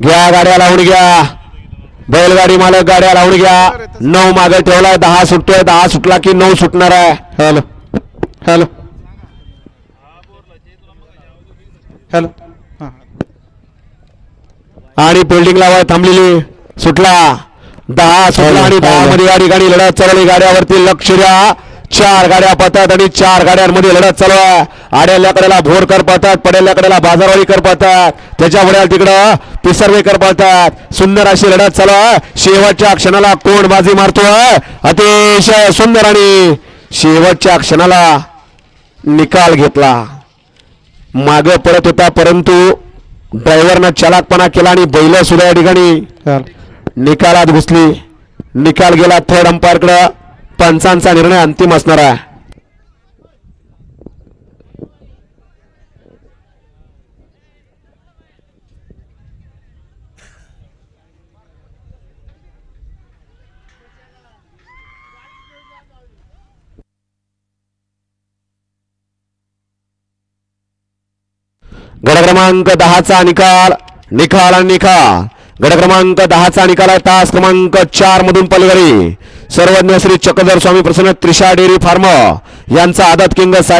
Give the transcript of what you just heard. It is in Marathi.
घ्या गाड्या लावून घ्या. बैलगाडी मालक गाड्या लावून घ्या. नऊ मागे ठेवलाय दहा सुटतोय. दहा सुटला की नऊ सुटणार आहे. हॅलो. हॅलो. हॅलो. आणि फिल्डिंग लावाय थांबलेली. सुटला. दहा सुटला आणि दहा मध्ये गाडी गाडी लढत चालवली गाड्यावरती लक्ष द्या. चार गाड्या पळतात आणि चार गाड्यांमध्ये लढत चालू आहे. आड्याल्या कडेला भोरकर पळतात पडेल्या कडेला बाजारवाडीकर पळतात त्याच्या तिकडं पिसर्वेकर पळतात सुंदर अशी लढत चालू आहे. शेवटच्या क्षणाला कोण बाजी मारतोय अतिशय सुंदर आणि शेवटच्या क्षणाला निकाल घेतला. माग पडत होता परंतु ड्रायव्हरनं चालाकपणा केला आणि बैल सुद्धा या ठिकाणी निकालात घुसली. निकाल गेला थर्ड अंपायरकडं पंचांचा निर्णय अंतिम असणार आहे. गड क्रमांक दहाचा निकाल. निकाल आणि निकाल गड क्रमांक दहाचा निकाल आहे. तास क्रमांक चार मधून पलगरी सर्वज्ञ श्री चक्रधर स्वामी प्रसन्न त्रिशा डेअरी फार्म. यांचा आदत किंग